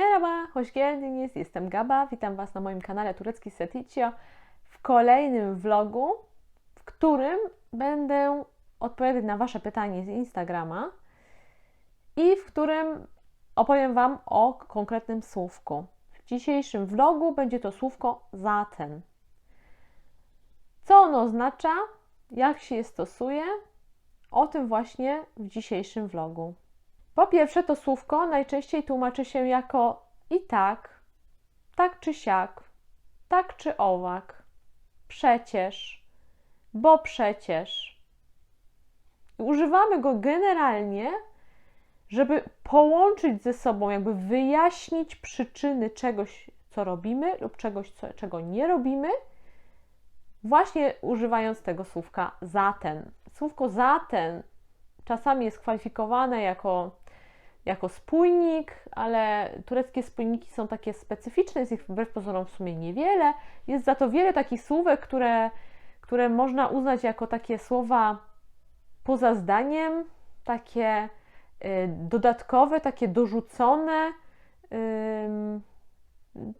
Merhaba, hoş geldiniz. Jestem Gaba. Witam Was na moim kanale Turecki Seticio w kolejnym vlogu, w którym będę odpowiadać na Wasze pytanie z Instagrama i w którym opowiem Wam o konkretnym słówku. W dzisiejszym vlogu będzie to słówko zaten. Co ono oznacza, jak się je stosuje, o tym właśnie w dzisiejszym vlogu. Po pierwsze, to słówko najczęściej tłumaczy się jako i tak, tak czy siak, tak czy owak, przecież, bo przecież. Używamy go generalnie, żeby połączyć ze sobą, jakby wyjaśnić przyczyny czegoś, co robimy lub czegoś, co, czego nie robimy, właśnie używając tego słówka zaten. Słówko zaten czasami jest kwalifikowane jako, jako spójnik, ale tureckie spójniki są takie specyficzne, jest ich wbrew pozorom w sumie niewiele. Jest za to wiele takich słówek, które, które można uznać jako takie słowa poza zdaniem, takie y, dodatkowe, takie dorzucone.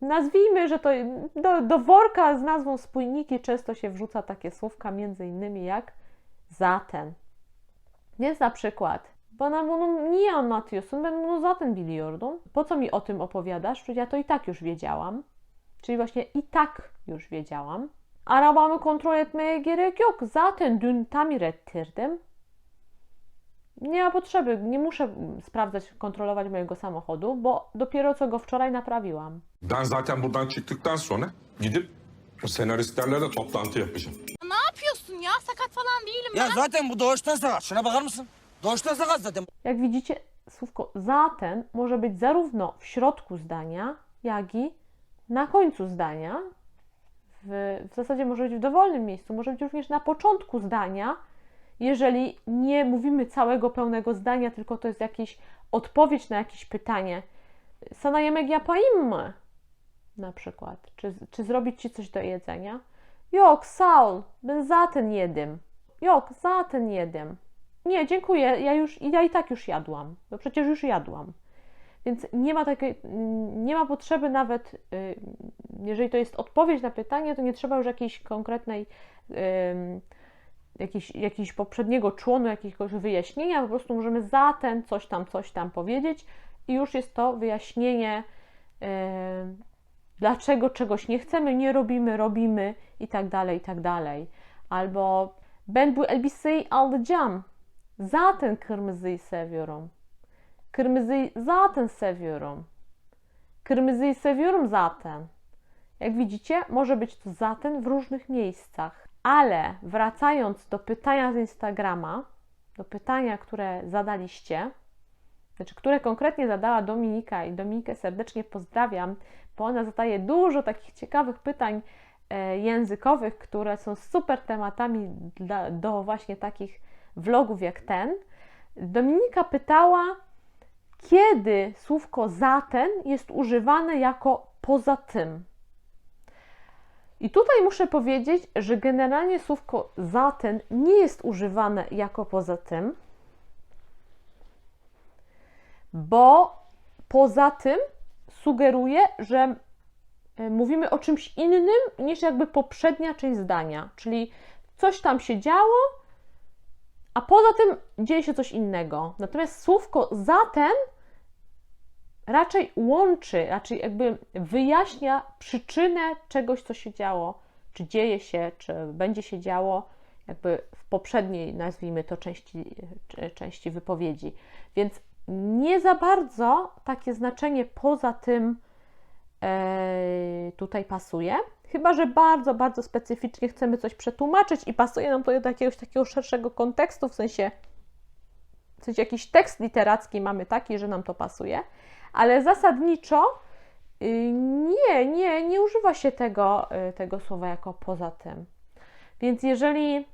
Nazwijmy, że to do, do worka z nazwą spójniki często się wrzuca takie słówka, między innymi jak zaten. Więc na przykład, bana bunu niye anlatıyorsun? Ben bunu zaten biliyordum. Po co mi o tym opowiadasz? Przecież ja to i tak już wiedziałam. Czyli właśnie i tak już wiedziałam. Arabamı kontrol etmeye gerek yok. Zaten dün tamir ettirdim. Nie ma potrzeby, nie muszę sprawdzać, kontrolować mojego samochodu, bo dopiero co go wczoraj naprawiłam. Ben zaten buradan çıktıktan sonra gidip senaristlerle toplantı yapacağım. Ne yapıyorsun ya? Sakat falan değilim Ya ben. zaten bu doğuştan sakat. Şuna bakar mısın? Zaten. Jak widzicie, słówko zaten może być zarówno w środku zdania, jak i na końcu zdania. W, w zasadzie może być w dowolnym miejscu, może być również na początku zdania, jeżeli nie mówimy całego pełnego zdania, tylko to jest jakaś odpowiedź na jakieś pytanie. Sana yemek yapayım mı? Na przykład. Czy, czy zrobić ci coś do jedzenia? Yok, sağ ol. Ben zaten yedim. Yok, zaten yedim. Nie, dziękuję, ja już, ja i tak już jadłam, bo przecież już jadłam. Więc nie ma takiej, nie ma potrzeby nawet, y, jeżeli to jest odpowiedź na pytanie, to nie trzeba już jakiejś konkretnej, jakiejś, jakiejś poprzedniego członu, jakiegoś wyjaśnienia, po prostu możemy za ten coś tam, coś tam powiedzieć i już jest to wyjaśnienie, ym, dlaczego czegoś nie chcemy, nie robimy, robimy i tak dalej, i tak dalej. Albo ben bu elbiseyi alacağım. Zaten kırmızıyı seviyorum. Kırmızıyı zaten seviyorum. Kırmızıyı seviyorum zaten. Jak widzicie, może być to zaten w różnych miejscach. Ale wracając do pytania z Instagrama, do pytania, które zadaliście, znaczy, które konkretnie zadała Dominika i Dominikę serdecznie pozdrawiam, bo ona zadaje dużo takich ciekawych pytań e, językowych, które są super tematami dla, do właśnie takich vlogów jak ten. Dominika pytała, kiedy słówko zaten jest używane jako poza tym. I tutaj muszę powiedzieć, że generalnie słówko zaten nie jest używane jako poza tym, bo poza tym sugeruje, że e, mówimy o czymś innym niż jakby poprzednia część zdania, czyli coś tam się działo, a poza tym dzieje się coś innego. Natomiast słówko zaten raczej łączy, raczej jakby wyjaśnia przyczynę czegoś, co się działo, czy dzieje się, czy będzie się działo, jakby w poprzedniej, nazwijmy to, części, części wypowiedzi. Więc nie za bardzo takie znaczenie poza tym e, tutaj pasuje. Chyba, że bardzo, bardzo specyficznie chcemy coś przetłumaczyć i pasuje nam to do jakiegoś takiego szerszego kontekstu, w sensie, w sensie jakiś tekst literacki mamy taki, że nam to pasuje, ale zasadniczo y, nie, nie, nie używa się tego, y, tego słowa jako poza tym. Więc jeżeli,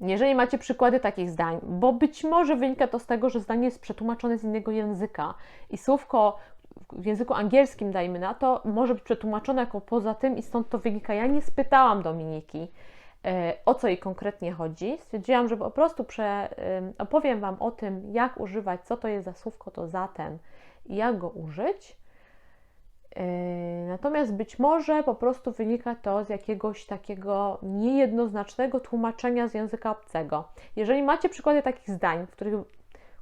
jeżeli macie przykłady takich zdań, bo być może wynika to z tego, że zdanie jest przetłumaczone z innego języka i słówko, w języku angielskim, dajmy na to, może być przetłumaczone jako poza tym i stąd to wynika. Ja nie spytałam Dominiki, e, o co jej konkretnie chodzi. Stwierdziłam, że po prostu prze, ym, opowiem Wam o tym, jak używać, co to jest za słówko, to za ten i jak go użyć. Yy, Natomiast być może po prostu wynika to z jakiegoś takiego niejednoznacznego tłumaczenia z języka obcego. Jeżeli macie przykłady takich zdań, w których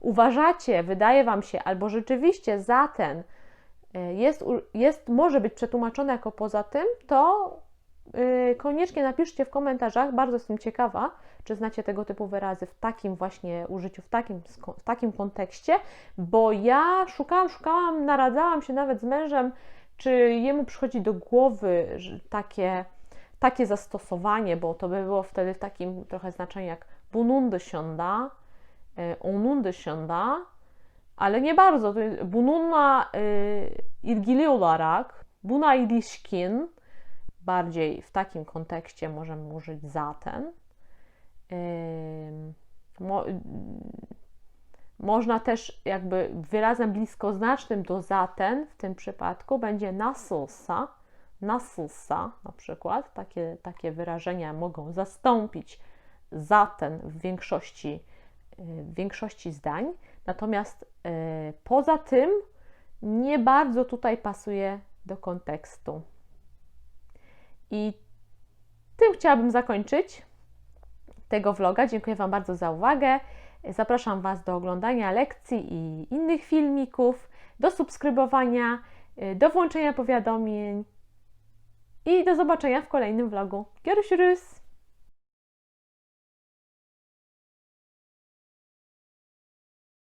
uważacie, wydaje Wam się, albo rzeczywiście za ten jest, jest, może być przetłumaczone jako poza tym, to yy, koniecznie napiszcie w komentarzach. Bardzo jestem ciekawa, czy znacie tego typu wyrazy w takim właśnie użyciu, w takim, w takim kontekście, bo ja szukałam, szukałam, naradzałam się nawet z mężem, czy jemu przychodzi do głowy takie, takie zastosowanie, bo to by było wtedy w takim trochę znaczeniu jak bunundy siąda, siąda, ale nie bardzo. Bununla y, ilgili olarak, buna ilişkin, bardziej w takim kontekście możemy użyć zaten. Ym, mo, można też jakby wyrazem bliskoznacznym do zaten w tym przypadku będzie nasusa, nasusa na przykład. Takie, takie wyrażenia mogą zastąpić zaten w większości, y, w większości zdań. Natomiast y, poza tym nie bardzo tutaj pasuje do kontekstu. I tym chciałabym zakończyć tego vloga. Dziękuję Wam bardzo za uwagę. Zapraszam Was do oglądania lekcji i innych filmików, do subskrybowania, y, do włączenia powiadomień i do zobaczenia w kolejnym vlogu. Görüşürüz!